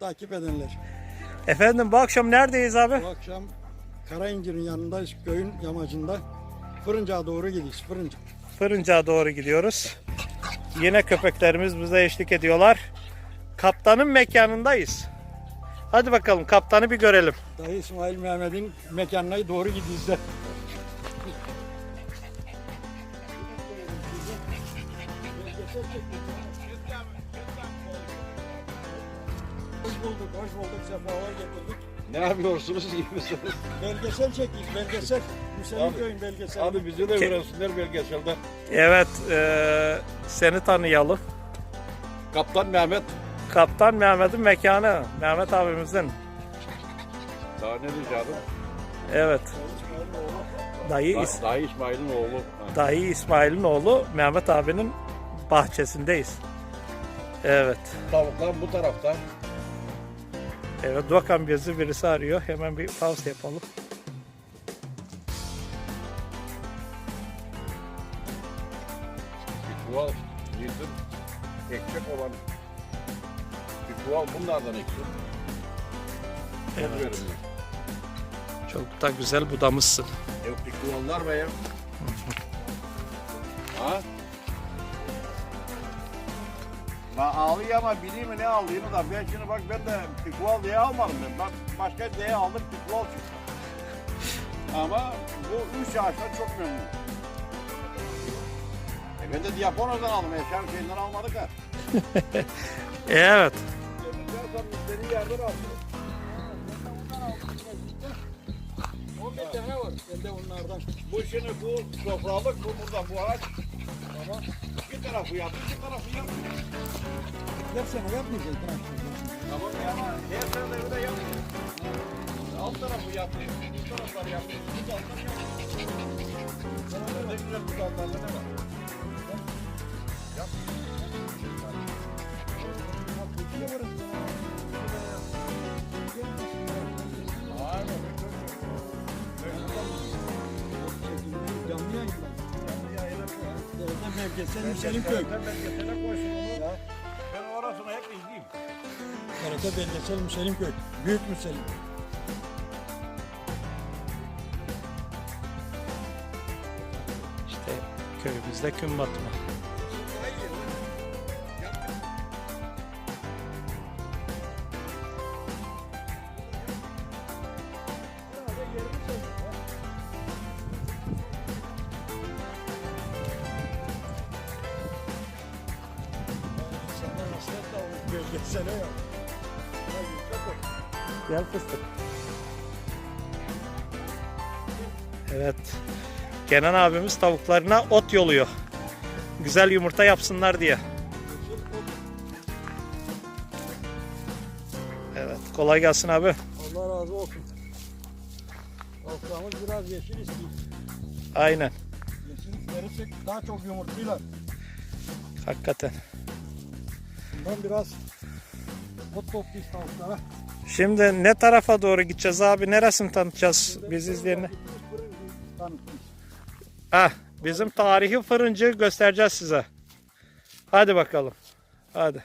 takip edenler. Efendim bu akşam neredeyiz abi? Bu akşam Karayincir'in yanındayız, köyün yamacında. Fırıncağa doğru gidiyoruz, Fırınca. Fırıncağa doğru gidiyoruz. Yine köpeklerimiz bize eşlik ediyorlar. Kaptanın mekanındayız. Hadi bakalım kaptanı bir görelim. Dayı İsmail Mehmet'in mekanına doğru gidiyoruz da. bulduk, hoş bulduk. Sefalar getirdik. Ne yapıyorsunuz iyi misiniz? Belgesel çektik, belgesel. Müselim Abi, köyün belgeseli. Abi bizi de görsünler belgeselde. Evet eee, seni tanıyalım. Kaptan Mehmet. Kaptan Mehmet'in mekanı. Mehmet abimizin. Daha ne diyeceğim? Evet. Dayı, İs- Da, Dayı İsmail'in oğlu. Ha. Dayı İsmail'in oğlu Mehmet abinin bahçesindeyiz. Evet. Tavuklar bu tarafta. Evet bakalım bizi birisi arıyor. Hemen bir pause yapalım. Bir çuval yedim. Ekmek olan. Bir çuval bunlardan. Evet. Evet. Çok da güzel budamışsın. Yok bir çuvallar be ya. ha? Ben ağlıyor ama bileyim mi ne aldığını da ben şimdi bak ben de pikval diye almadım ben. Bak başka diye aldım pikval çıktı. Ama bu üç ağaçla çok memnunum. E ben de Diapono'dan aldım. Eşyam şeyinden almadık ha. Evet. Gelirken müşteri yerden aldım. 11 tane var elde onlardan. Bu şimdi bu sofralık bu burada bu ağaç. Ama bir tarafı yaptı, bir tarafı yapmıyor. Her sene yapmayacağız. Tamam ya ama de bir de yapmıyor. Alt tarafı yapmıyor, bu taraflar yapmıyor, bu altlar yapmıyor. Sana ne güzel bu altlarda ne var? Belgesel Müselim köy. Ben orasını hep izleyeyim. TRT belgesel Müselim köy. Büyük Müselim. İşte köyümüzde gün batımı. Belgesele ya. Gel fıstık. Evet. Kenan abimiz tavuklarına ot yoluyor. Güzel yumurta yapsınlar diye. Evet. Kolay gelsin abi. Allah razı olsun. Toprağımız biraz yeşil istiyor. Aynen. Yeşil verirsek daha çok yumurtluyorlar. Hakikaten. Bundan biraz ot toplayız tavuklara. Şimdi ne tarafa doğru gideceğiz abi? Neresini tanıtacağız biz izleyenler? Ah, bizim tarihi fırıncı göstereceğiz size. Hadi bakalım. Hadi.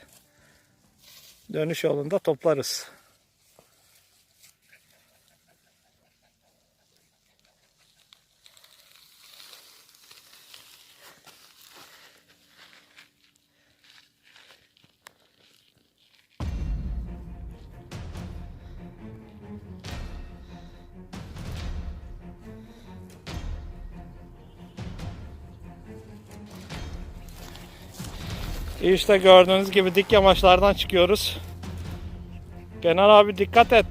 Dönüş yolunda toplarız. İşte gördüğünüz gibi dik yamaçlardan çıkıyoruz. Kenan abi dikkat et.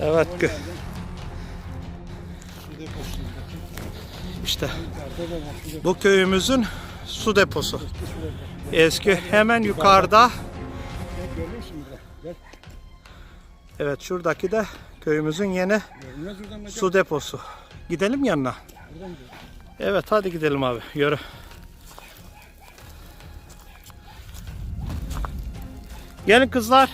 Evet. İşte bu köyümüzün su deposu. Eski hemen yukarıda. Evet şuradaki de köyümüzün yeni su deposu. Gidelim yanına. Evet hadi gidelim abi. Yürü. Gelin kızlar.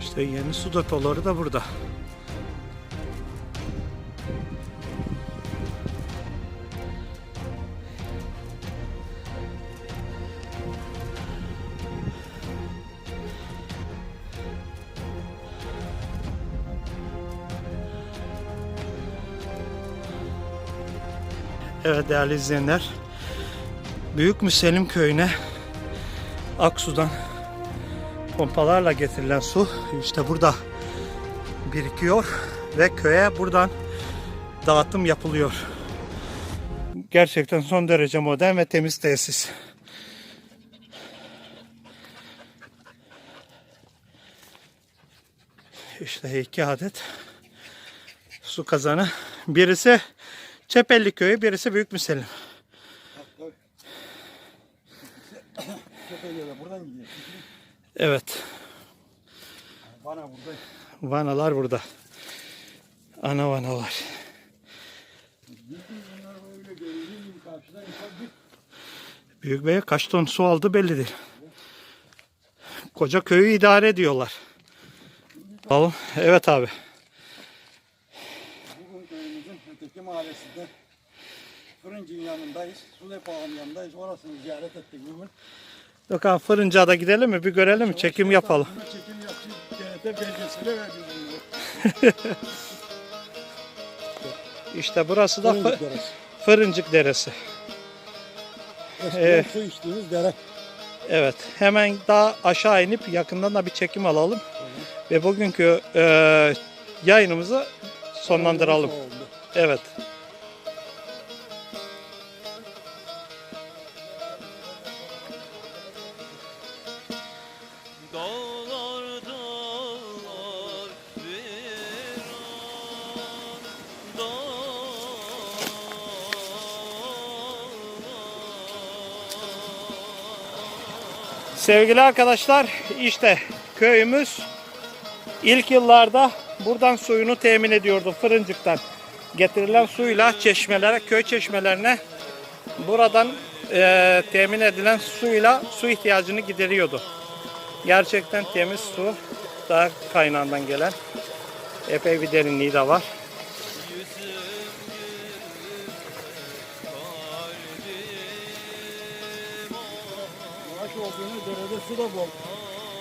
İşte yeni su depoları da burada. Evet değerli izleyenler. Büyük Müselim köyüne Aksu'dan pompalarla getirilen su işte burada birikiyor ve köye buradan dağıtım yapılıyor. Gerçekten son derece modern ve temiz tesis. İşte iki adet su kazanı. Birisi Çepelli köyü, birisi Büyük Müselim. Tepeliyorlar. Buradan gidiyor. Evet. Bana burada. Vanalar burada. Ana vanalar. Büyük Bey'e kaç ton su aldı belli değil. Koca köyü idare ediyorlar. Oğlum, evet abi. Bugün köyümüzün öteki mahallesinde Fırıncı'nın yanındayız. Su depolarının yanındayız. Orasını ziyaret ettik bugün. Yok abi fırıncığa da gidelim mi? Bir görelim mi? Çekim yapalım. Çekim yaptık. TRT belgeseli verdik. İşte burası da Fırıncık Fı- Deresi. Fırıncık Deresi. Eskiden Ee, su içtiğimiz dere. Evet. Hemen daha aşağı inip yakından da bir çekim alalım. Ve bugünkü e, yayınımızı sonlandıralım. Evet. Sevgili arkadaşlar işte köyümüz ilk yıllarda buradan suyunu temin ediyordu fırıncıktan. Getirilen suyla çeşmelere, köy çeşmelerine buradan eee, temin edilen suyla su ihtiyacını gideriyordu. Gerçekten temiz su, dağ kaynağından gelen epey bir derinliği de var. Su da bol.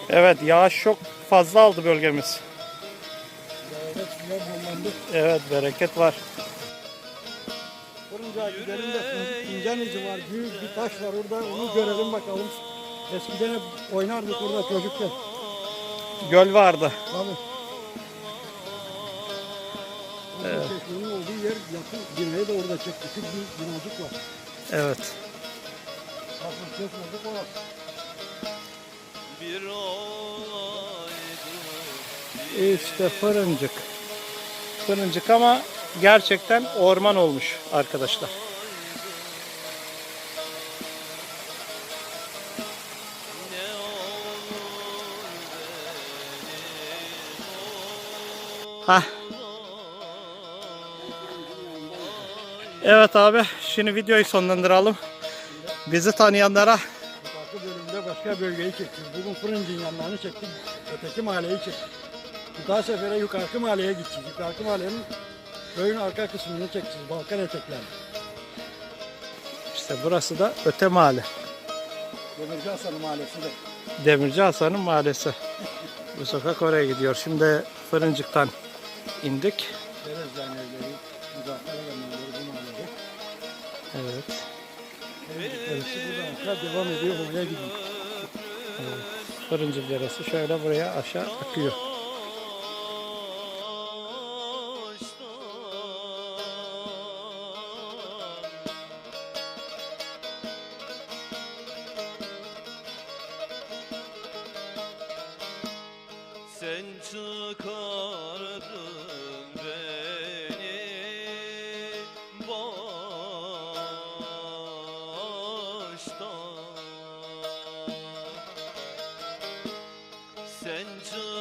Evet yağış çok fazla aldı bölgemiz. Derede sular bollandı. Evet bereket var. Fırıncığa gidelim de fincan izi var. Büyük bir taş var orada. Onu görelim bakalım. Eskiden hep oynardık orada çocukken. Göl vardı. Tabii. Evet. Çeşmenin olduğu yer yakın. Binayı da orada çekti. Küçük bir binacık var. Evet. Asıl çekmedik orası. Bir olaydı İşte fırıncık. Fırıncık ama gerçekten orman olmuş arkadaşlar. Hah. Evet abi şimdi videoyu sonlandıralım. Bizi tanıyanlara başka bölgeyi çektik. Bugün fırıncının yanlarını çektik. Öteki mahalleyi çektik. Bir daha sefere yukarı mahalleye gideceğiz. Yukarı mahallenin köyün arka kısmını çekeceğiz. Balkan eteklerini. işte burası da öte mahalle. Demirci Hasan mahallesi de. Demirci Hasan'ın mahallesi. Bu sokak oraya gidiyor. Şimdi fırıncıktan indik. Derezden evleri, Muzaffer Egemenleri bu mahallede. Evet. Deresi buradan aşağı devam ediyor. Oraya gidiyor. Fırıncık Deresi şöyle buraya aşağı akıyor. Sen çıkar